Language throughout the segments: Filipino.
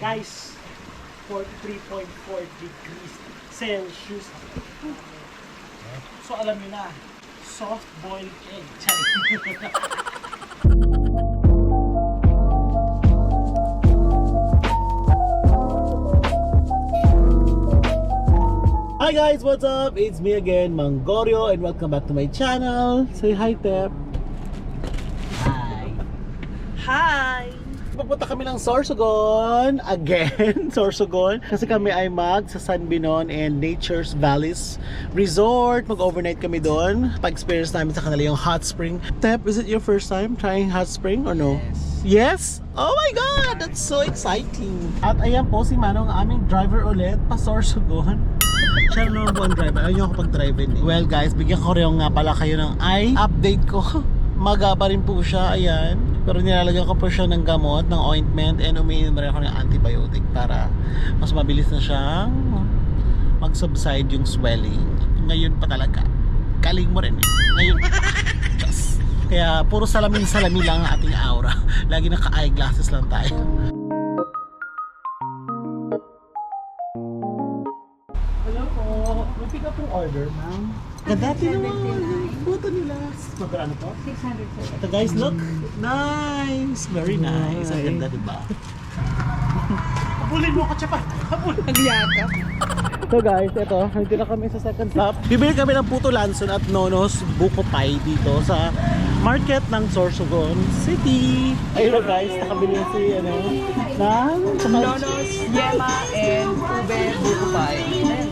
Guys, 43.4 degrees Celsius. So alam niyo na, soft boiled egg. Hi guys, what's up? It's me again, Mangorio, and welcome back to my channel. Say hi, Tep. Hi. Hi! Pupunta kami ng Sorsogon again, Sorsogon. Kasi kami ay mag sa San Binon and Nature's Valleys Resort. Mag-overnight kami doon. Pa-experience namin sa kanila yung hot spring. Tep, is it your first time trying hot spring or no? Yes. Oh my God! That's so exciting! At ayan po si Manong, aming driver ulit, pa Sorsogon. Siya naman po ang driver. Ayaw niyo ako pag-drive eh. Well guys, bigyan ko rin nga pala kayo ng eye update ko. Maga pa rin po siya, ayan. Pero nilalagyan ko po siya ng gamot, ng ointment, and umiinom rin ako ng antibiotic para mas mabilis na siyang mag-subside yung swelling. Ngayon pa talaga. Galing mo rin eh. Ngayon pa. Diyos. Kaya puro salamin-salami lang ang ating aura. Lagi naka-eyeglasses lang tayo. Up yung order, ma'am. Ganda naman. Puto nila. Magkano po? 600 Ito guys, look. Nice. Very nice. Ang ganda, di ba? Habulin mo ako, Chapa. Habulin. Nagyaka. So guys, ito, nandito na kami sa second stop. Bibili kami ng Puto Lanson at Nonos Buko Pie dito sa market ng Sorsogon City. Ayun na guys, nakabili na si, ano, ng... Nonos, Yema, and Ube Bukupay.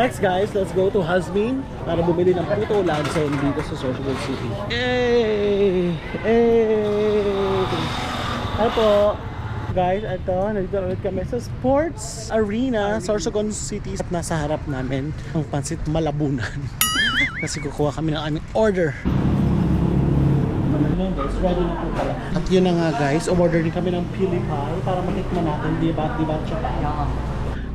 Next guys, let's go to Hazmin para bumili ng Puto Lanson dito sa Sorsogon City. Yay! Yay! Ano po? Guys, ito, nandito na ulit kami sa Sports Arena, Sorsogon City. At nasa harap namin ang Pansit Malabunan. Kasi kukuha kami ng aming order. Guys, ready na. At yun na nga guys, umorder din kami ng pili pie para matikman natin, di ba, di ba, tsaka.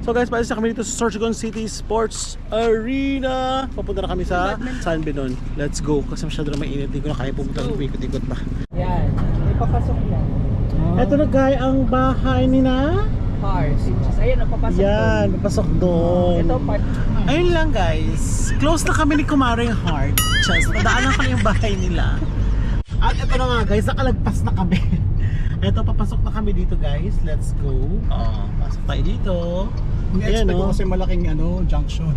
So guys, na kami dito sa Sorsogon City Sports Arena. Papunta na kami sa San Benon. Let's go. Kasi masyado na mainit. Hindi ko na kaya pumunta ikot-ikot pa. Yan. May papasok yan. Ito na guys, ang bahay ni na. Cars. Ayan, napapasok Yan, papasok doon. Ito, part. Ayun lang guys. Close na kami ni Kumaring Heart. Just, nadaanan na yung bahay nila. At ito na nga guys, nakalagpas na kami. Ito, papasok na kami dito guys. Let's go. Oh, pasok tayo dito. Ayan, Ini-expect ko oh. kasi malaking ano, junction.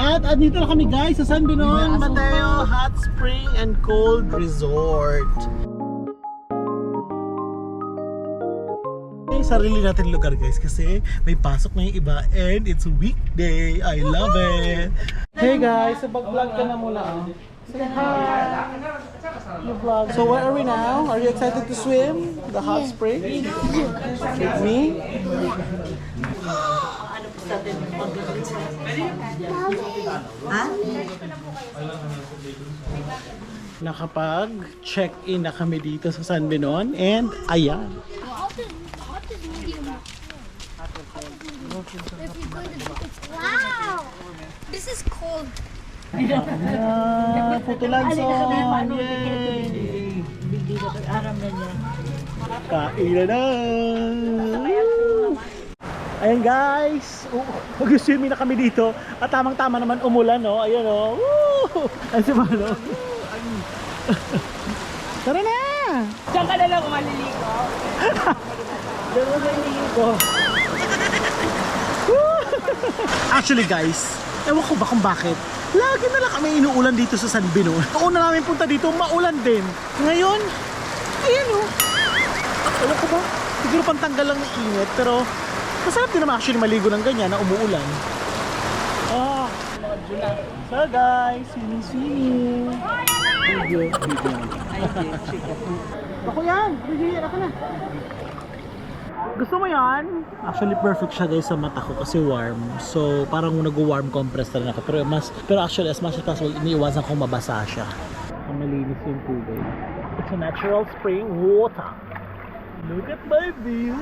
At andito na kami guys sa San Binon Mateo Hot Spring and Cold Resort. Sarili natin lugar guys kasi may pasok na yung iba and it's a weekday. I love it. Hey guys, pag-vlog ka na muna. oh. Say hi. So where are we now? Are you excited to swim? The hot spring? With me? Nakapag-check-in na kami dito sa San Benon and ayan. Wow! This is cold. Ah, putulan son! Yay! Kain na na! Ayan guys! Uh, Mag-swimming na kami dito at tamang-tama naman umulan no. Ayan oh. Woo! Ay si Mano. Tara na! Diyan ka na lang maliligo. Diyan sa ko. Actually guys, ewan ko ba kung bakit. Lagi na lang kami inuulan dito sa San Bino. Noong na namin punta dito, maulan din. Ngayon, ayan o. Ewan ko ba? Siguro pantanggal lang ng init, pero masarap din naman actually maligo ng ganyan na umuulan. Ah. So guys, swimming swimming. Video, video. Ako yan, video, ako na. Gusto mo yan? Actually, perfect siya guys sa mata ko kasi warm. So, parang nag-warm compress rin ako. Pero, mas, pero actually, as much as possible, iniiwasan kong mabasa siya. Ang malinis yung tubig. It's a natural spring water. Look at my view!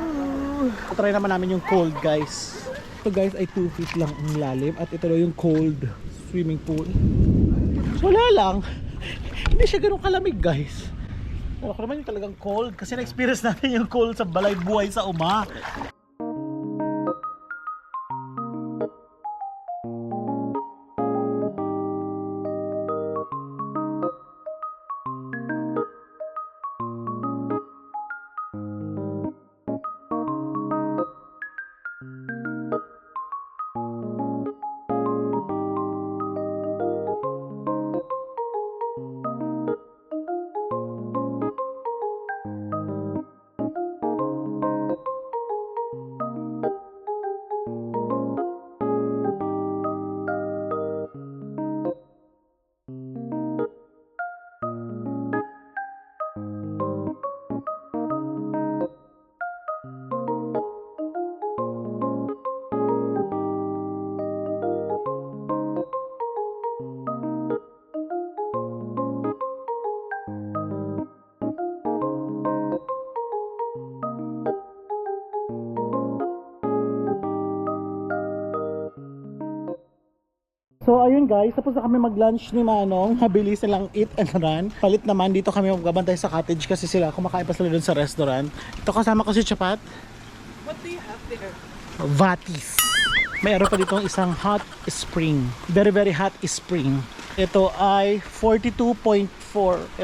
Try naman namin yung cold guys. Ito guys ay 2 feet lang ang lalim at ito daw yung cold swimming pool. Wala lang. Hindi siya ganun kalamig guys. Pero ako naman yung talagang cold kasi na-experience natin yung cold sa balay buhay sa uma. So ayun guys, tapos na kami mag-lunch ni Manong. Mabilis nilang eat and run. Palit naman dito kami magbabantay sa cottage kasi sila kumakain pa sila dun sa restaurant. Ito kasama ko si Chapat. What do you have there? Vatis. Mayroon pa dito isang hot spring. Very very hot spring. Ito ay 42.4.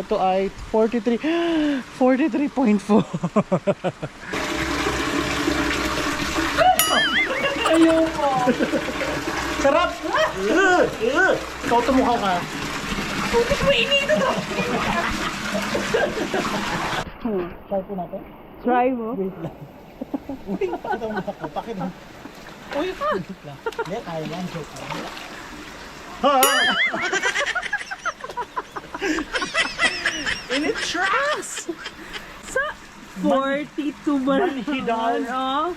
Ito ay 43. 43.4. Ayoko. Sarap! Uh, uh. Ikaw tumukha ka. Putik mo inito to. Try po natin. Try mo. Wait lang. Uy, pakita mo ako. Pakita mo. Uy, wait lang. Hindi, kaya yan. Joke lang. Init trust! Sa 42 ba? Manhidal. Oh.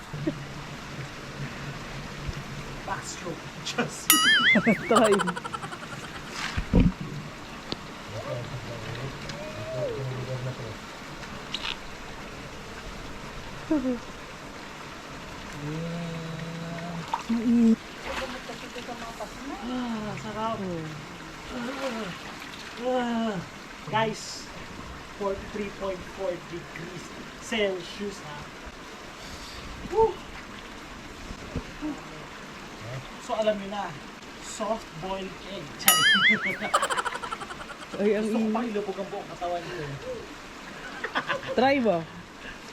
Just. Guys, 43.4 degrees Celsius ha. Woo! So alam niyo na, soft boiled egg. Chay. Ay, ang Gusto ko init. pang ilubog ang buong katawan ko. Try mo.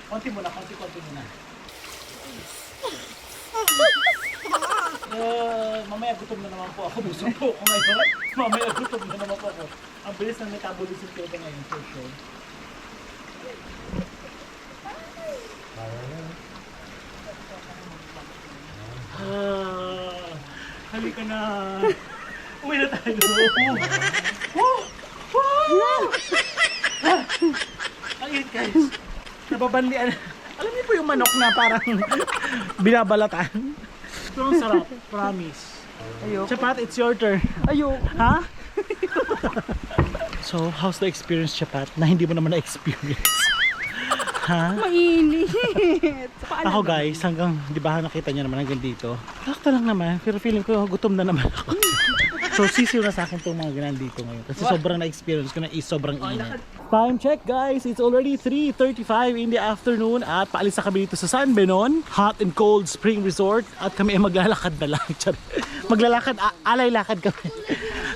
Konti muna, konti, konti muna. Uh, mamaya gutom na naman po ako. Busog po ako ngayon. Mamaya gutom na naman po ako. Ang bilis ng metabolism ko ito ngayon for sure. Ah, halika na. Uwi na tayo. Woo! Woo! Ang init guys. Nababanlian. Alam niyo po yung manok na parang binabalatan? Pero ang sarap, promise. Ayoko. Chapat, it's your turn. Ayoko. Ha? so, how's the experience, Chapat, na hindi mo naman na-experience? Ha? Mainit. Paano Ako guys, hanggang, di ba nakita niyo naman hanggang dito. Sakto lang naman, pero feeling ko gutom na naman ako. so sisiw na sa akin itong mga ganun dito ngayon. Kasi sobrang na-experience ko na is sobrang init. Time check guys, it's already 3.35 in the afternoon at paalis na kami dito sa San Benon, Hot and Cold Spring Resort at kami ay maglalakad na lang. Maglalakad, alay lakad kami.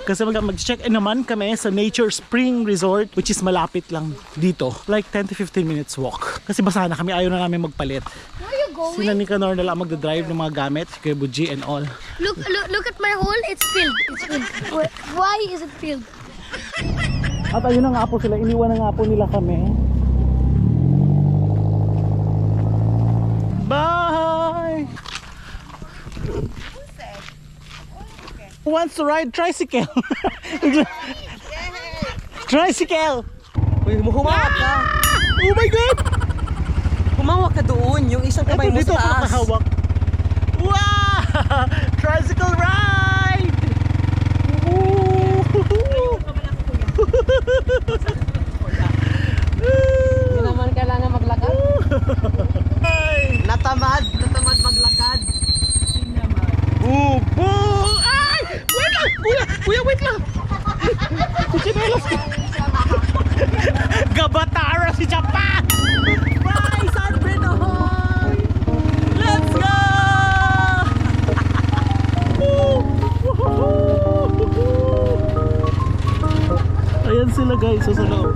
Kasi mag- mag-check in naman kami sa Nature Spring Resort which is malapit lang dito. Like 10 to 15 minutes walk. Kasi basa na kami, ayaw na namin magpalit. Where are you going? Sila ni Canor na lang magdadrive ng mga gamit, Kuya Buji and all. Look, look, look at my hole. It's filled. It's filled. Wh- Why is it filled? At ayun na nga po sila, iniwan na nga po nila kami. Who wants to ride tricycle? tricycle! Uy, humawak ka. Oh my God! Humawak ka doon. Yung isang kamay mo dito sa ako taas. nakahawak. Wow! Tricycle ride! Hindi naman kailangan maglakad. guys, sa ko.